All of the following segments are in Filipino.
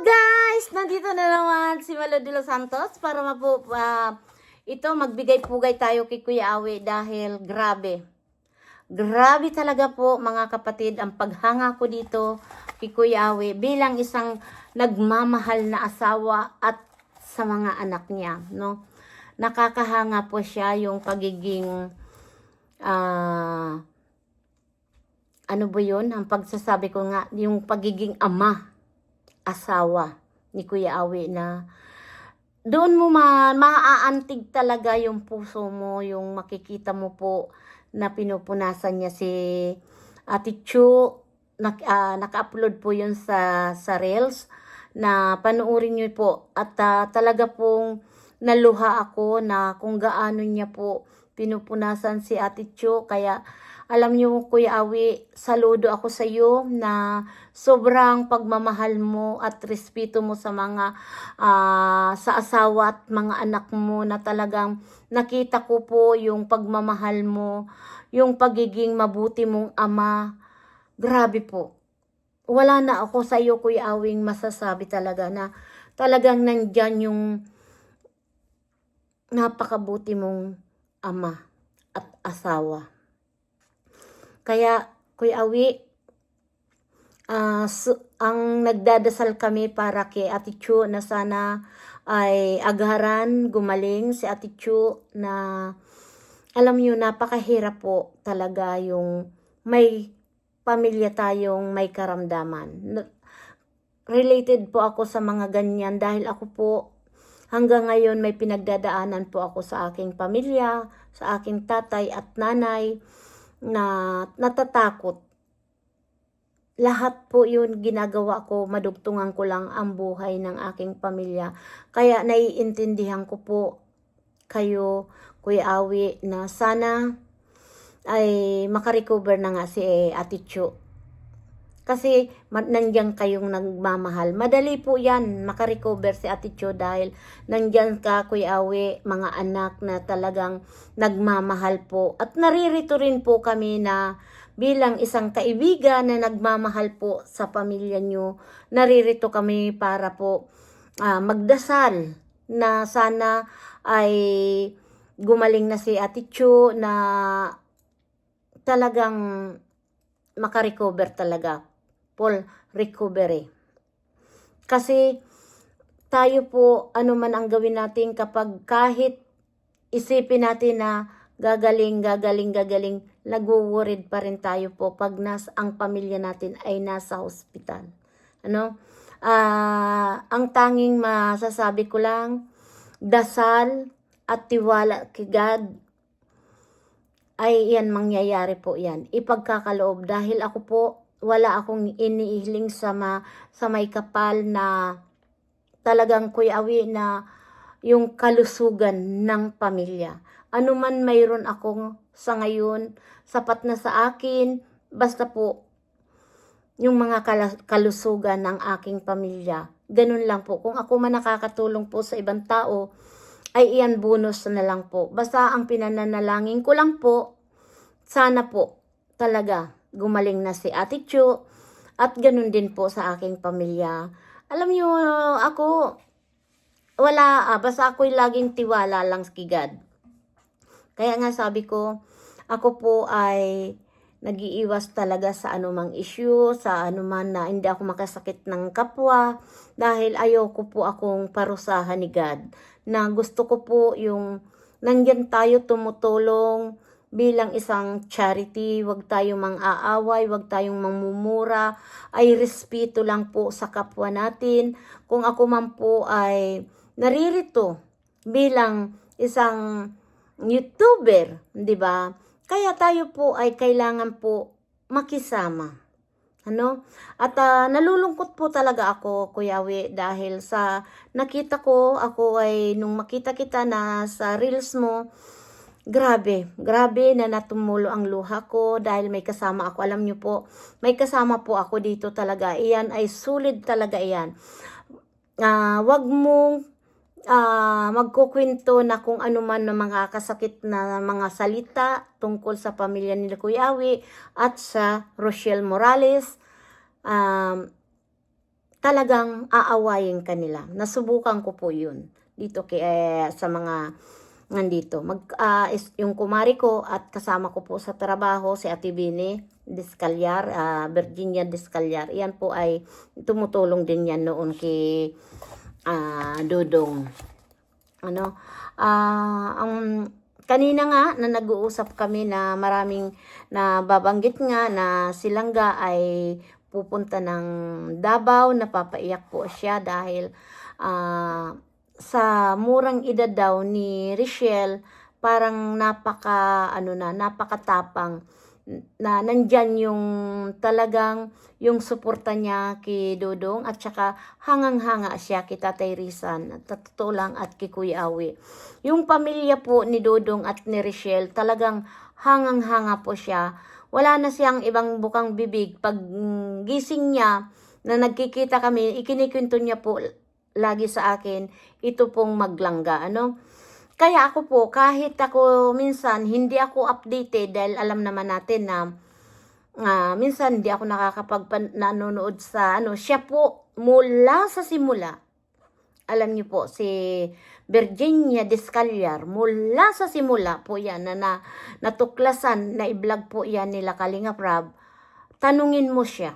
guys! Nandito na naman si Malo de los Santos para mapu, ah, ito magbigay-pugay tayo kay Kuya Awe dahil grabe. Grabe talaga po mga kapatid ang paghanga ko dito kay Kuya Awe bilang isang nagmamahal na asawa at sa mga anak niya, no? Nakakahanga po siya yung pagiging ah ano ba yun? Ang pagsasabi ko nga, yung pagiging ama, asawa ni Kuya Awi na doon mo ma maaantig talaga yung puso mo, yung makikita mo po na pinupunasan niya si Ate Chu. Nak, ah, naka-upload po yun sa, sa Reels na panuorin niyo po. At ah, talaga pong naluha ako na kung gaano niya po pinupunasan si Ate Chu. Kaya alam niyo, Kuya Awi, saludo ako sa iyo na sobrang pagmamahal mo at respeto mo sa mga ah, sa asawa at mga anak mo na talagang nakita ko po yung pagmamahal mo, yung pagiging mabuti mong ama. Grabe po. Wala na ako sa iyo, Kuya Awing, masasabi talaga na talagang nandyan yung napakabuti mong ama at asawa. Kaya, Kuya Awi, ah, su- ang nagdadasal kami para kay Ate Chu na sana ay agaran, gumaling si Ate Chu na alam niyo, napakahirap po talaga yung may pamilya tayong may karamdaman. Related po ako sa mga ganyan dahil ako po hanggang ngayon may pinagdadaanan po ako sa aking pamilya, sa aking tatay at nanay na natatakot. Lahat po yun ginagawa ko, madugtungan ko lang ang buhay ng aking pamilya. Kaya naiintindihan ko po kayo, Kuya Awi, na sana ay makarecover na nga si Ate Chu. Kasi nandyan kayong nagmamahal. Madali po yan makarecover si Ate Chu dahil nandyan ka, Kuya Awe, mga anak na talagang nagmamahal po. At naririto rin po kami na bilang isang kaibigan na nagmamahal po sa pamilya nyo, naririto kami para po ah, magdasal na sana ay gumaling na si Ate Chu na talagang makarecover talaga. Full recovery. Kasi tayo po, ano man ang gawin natin kapag kahit isipin natin na gagaling, gagaling, gagaling, nag-worried pa rin tayo po pag nas, ang pamilya natin ay nasa hospital. Ano? Ah, ang tanging masasabi ko lang, dasal at tiwala kay God ay yan mangyayari po yan. Ipagkakaloob dahil ako po wala akong iniiling sa ma, sa may kapal na talagang Kuya Awi na yung kalusugan ng pamilya. Ano man mayroon akong sa ngayon, sapat na sa akin, basta po yung mga kalusugan ng aking pamilya. Ganun lang po. Kung ako man nakakatulong po sa ibang tao, ay iyan bonus na lang po. Basta ang pinananalangin ko lang po, sana po talaga gumaling na si Ate Chu at ganun din po sa aking pamilya. Alam niyo, ako, wala, ah, basta ako'y laging tiwala lang kay God. Kaya nga sabi ko, ako po ay nag-iiwas talaga sa anumang issue, sa anuman na hindi ako makasakit ng kapwa dahil ayoko po akong parusahan ni God na gusto ko po yung nandyan tayo tumutulong bilang isang charity, wag tayong mang-aaway, wag tayong mangmumura, ay respeto lang po sa kapwa natin. Kung ako man po ay naririto bilang isang YouTuber, di ba? Kaya tayo po ay kailangan po makisama. Ano? At ah, nalulungkot po talaga ako, Kuya Awi, dahil sa nakita ko, ako ay nung makita kita na sa reels mo, grabe, grabe na natumulo ang luha ko dahil may kasama ako. Alam niyo po, may kasama po ako dito talaga. Iyan ay sulit talaga iyan. Ah, wag mong ah magkukwento na kung ano man na mga kasakit na mga salita tungkol sa pamilya ni Kuya Awi at sa Rochelle Morales. Um, talagang aawayin kanila. Nasubukan ko po yun dito kay eh, sa mga nandito. Mag, is, yung kumari ko at kasama ko po sa trabaho si Ate Bini Discalyar, ah, Virginia Discalyar. Yan po ay tumutulong din yan noon kay ah, Dodong. Ano, ah, ang kanina nga na nag-uusap kami na maraming na babanggit nga na silangga ay pupunta ng Davao, napapaiyak po siya dahil ah, sa murang edad daw ni Richelle, parang napaka, ano na, napakatapang na nandyan yung talagang yung suporta niya kay Dodong at saka hangang-hanga siya kay Tatay Rizan at lang at kay Kuya Awi. Yung pamilya po ni Dodong at ni Richelle talagang hangang-hanga po siya. Wala na siyang ibang bukang bibig. Pag mm, gising niya na nagkikita kami, ikinikwento niya po lagi sa akin, ito pong maglangga. Ano? Kaya ako po, kahit ako minsan hindi ako updated dahil alam naman natin na ah, minsan hindi ako nakakapag nanonood sa ano, siya po mula sa simula. Alam niyo po, si Virginia Descalyar, mula sa simula po yan na, na natuklasan na i-vlog po yan nila Kalinga Prab, tanungin mo siya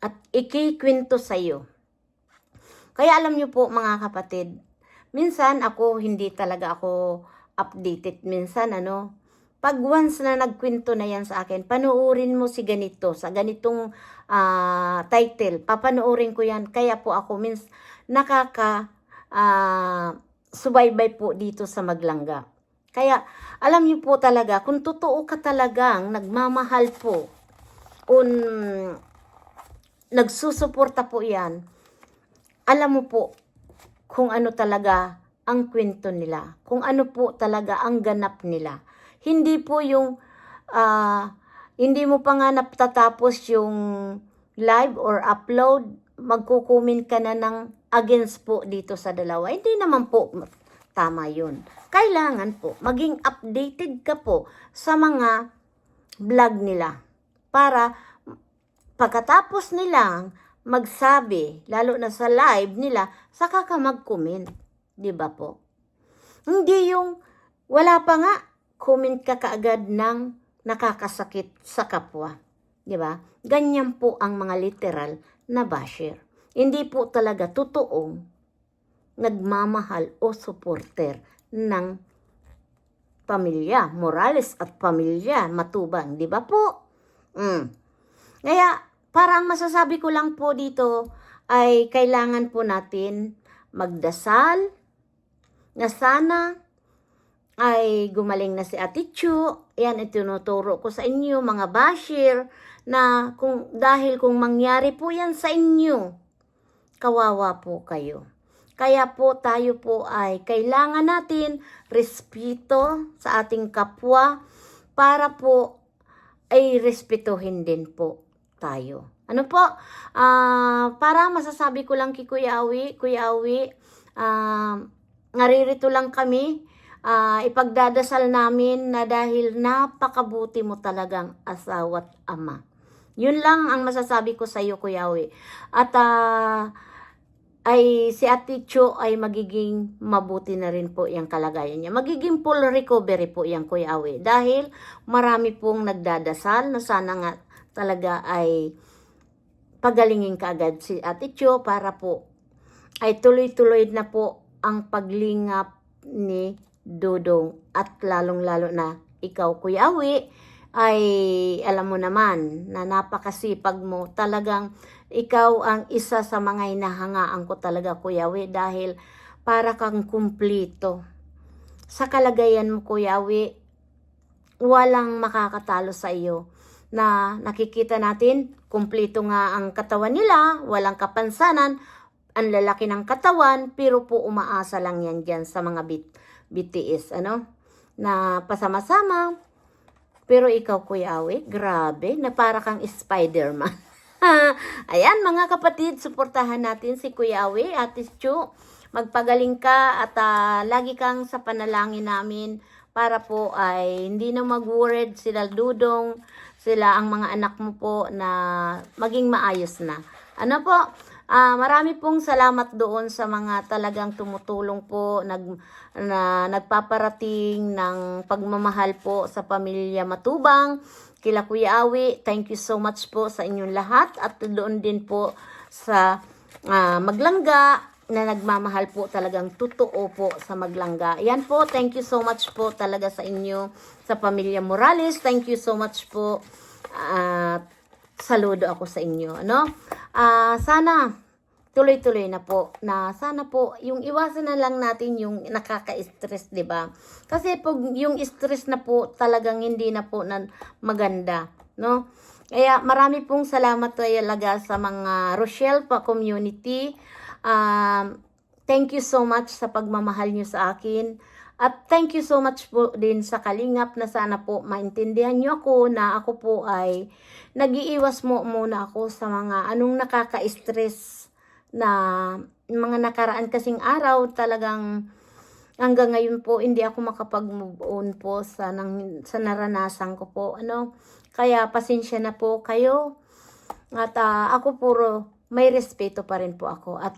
at ikikwento sa iyo. Kaya alam niyo po mga kapatid, minsan ako hindi talaga ako updated minsan ano. Pag once na nagkwento na yan sa akin, panuorin mo si ganito sa ganitong ah, title. Papanoorin ko yan. Kaya po ako mins nakaka ah, subaybay po dito sa Maglangga. Kaya alam niyo po talaga kung totoo ka talagang nagmamahal po un nagsusuporta po yan alam mo po kung ano talaga ang kwento nila, kung ano po talaga ang ganap nila. Hindi po yung ah, hindi mo pa nga natatapos yung live or upload, magkukumin ka na ng against po dito sa dalawa. Hindi naman po tama yun. Kailangan po maging updated ka po sa mga vlog nila para pagkatapos nilang magsabi, lalo na sa live nila, saka ka mag-comment. Di ba po? Hindi yung wala pa nga, comment ka kaagad ng nakakasakit sa kapwa. Di ba? Ganyan po ang mga literal na basher. Hindi po talaga totoong nagmamahal o supporter ng pamilya, Morales at pamilya, Matubang, di ba po? Mm. Kaya parang masasabi ko lang po dito ay kailangan po natin magdasal na sana ay gumaling na si Ate Chu. Yan, itinuturo ko sa inyo mga bashir na kung dahil kung mangyari po yan sa inyo, kawawa po kayo. Kaya po tayo po ay kailangan natin respeto sa ating kapwa para po ay respetuhin din po tayo. Ano po? Ah, para masasabi ko lang kay Kuya Awi, Kuya Awi, ah, naririto lang kami. Ah, ipagdadasal namin na dahil napakabuti mo talagang asawa't ama. Yun lang ang masasabi ko sa iyo, Kuya Awi. At ah, ay si Ate Cho ay magiging mabuti na rin po yung kalagayan niya. Magiging full recovery po yung Kuya Awi. Dahil marami pong nagdadasal na sana nga talaga ay pagalingin kaagad si Ate Cho para po ay tuloy-tuloy na po ang paglingap ni Dodong. At lalong-lalo na ikaw Kuya Awi ay alam mo naman na napakasipag mo. Talagang ikaw ang isa sa mga hinahangaan ko talaga Kuya Awi dahil para kang kumplito. Sa kalagayan mo Kuya Awi walang makakatalo sa iyo na nakikita natin, kumpleto nga ang katawan nila, walang kapansanan, ang lalaki ng katawan, pero po umaasa lang yan dyan sa mga bit, BTS, ano? Na pasama-sama. Pero ikaw, Kuya Awi, grabe, na para kang Spider-Man. Ayan, mga kapatid, suportahan natin si Kuya Awi, Ate Chu. Magpagaling ka at ah, lagi kang sa panalangin namin para po ay hindi na mag-worried sila dudong, sila ang mga anak mo po na maging maayos na. Ano po? Ah, marami pong salamat doon sa mga talagang tumutulong po nag na nagpaparating ng pagmamahal po sa pamilya Matubang. Kila Kuya Awi, thank you so much po sa inyong lahat at doon din po sa ah, Maglangga na nagmamahal po talagang totoo po sa Maglangga. Yan po, thank you so much po talaga sa inyo sa pamilya Morales. Thank you so much po. At saludo ako sa inyo, ano? Ah, sana tuloy-tuloy na po na sana po yung iwasan na lang natin yung nakaka-stress, 'di ba? Kasi pag yung stress na po talagang hindi na po na maganda, no? Kaya marami pong salamat talaga sa mga Rochelle pa community. Um, thank you so much sa pagmamahal niyo sa akin. At thank you so much po din sa Kalingap na sana po maintindihan niyo ako na ako po ay nagiiwas mo muna ako sa mga anong nakaka-stress na mga nakaraan kasing araw. Talagang hanggang ngayon po hindi ako makapag-move on po sa, nang, sa naranasan ko po ano. Kaya pasensya na po kayo. At ah, ako puro may respeto pa rin po ako. At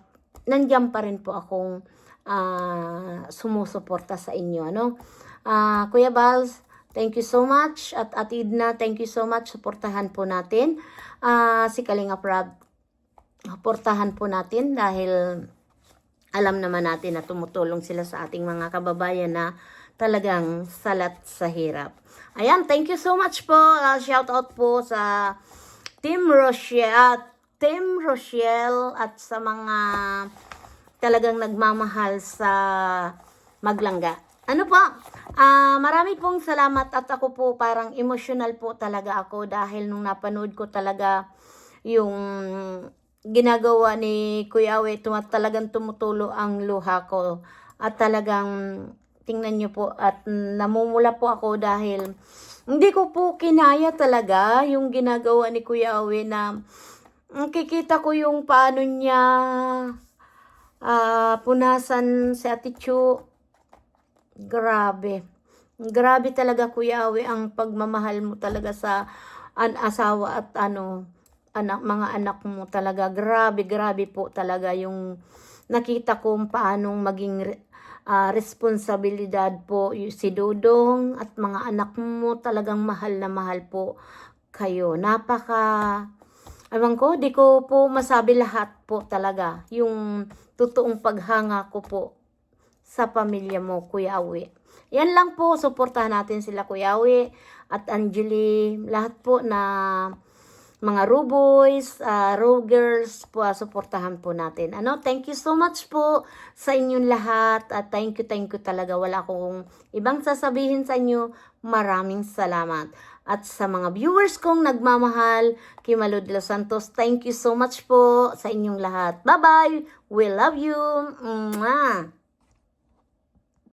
nandiyan pa rin po akong ah, sumusuporta sa inyo ano Ah, Kuya Bals thank you so much at Atidna thank you so much suportahan po natin Ah, si Kalinga Prab portahan po natin dahil alam naman natin na tumutulong sila sa ating mga kababayan na talagang salat sa hirap. Ayan, thank you so much po. Uh, shout out po sa Team Rochelle, Team Rochelle at sa mga talagang nagmamahal sa Maglangga. Ano po? Ah, marami pong salamat at ako po parang emotional po talaga ako dahil nung napanood ko talaga yung ginagawa ni Kuya Awe, tuma- talagang tumutulo ang luha ko. At talagang tingnan niyo po at namumula po ako dahil hindi ko po kinaya talaga yung ginagawa ni Kuya Awe na mm, kikita ko yung paano niya ah, punasan si Ate Chu. Grabe. Grabe talaga Kuya ang pagmamahal mo talaga sa an asawa at ano anak mga anak mo talaga grabe grabe po talaga yung nakita ko paano maging ah, responsibilidad po si Dodong at mga anak mo talagang mahal na mahal po kayo napaka Ewan ko, di ko po masabi lahat po talaga. Yung totoong paghanga ko po sa pamilya mo, Kuya Awi. Yan lang po, suportahan natin sila Kuya Awi at Angeli, lahat po na mga Ruboys, uh, Rogers po, ah, suportahan po natin. Ano, thank you so much po sa inyong lahat at thank you, thank you talaga. Wala akong ibang sasabihin sa inyo. Maraming salamat. At sa mga viewers kong nagmamahal, kay Malud Los Santos, thank you so much po sa inyong lahat. Bye-bye! We love you! Mwah!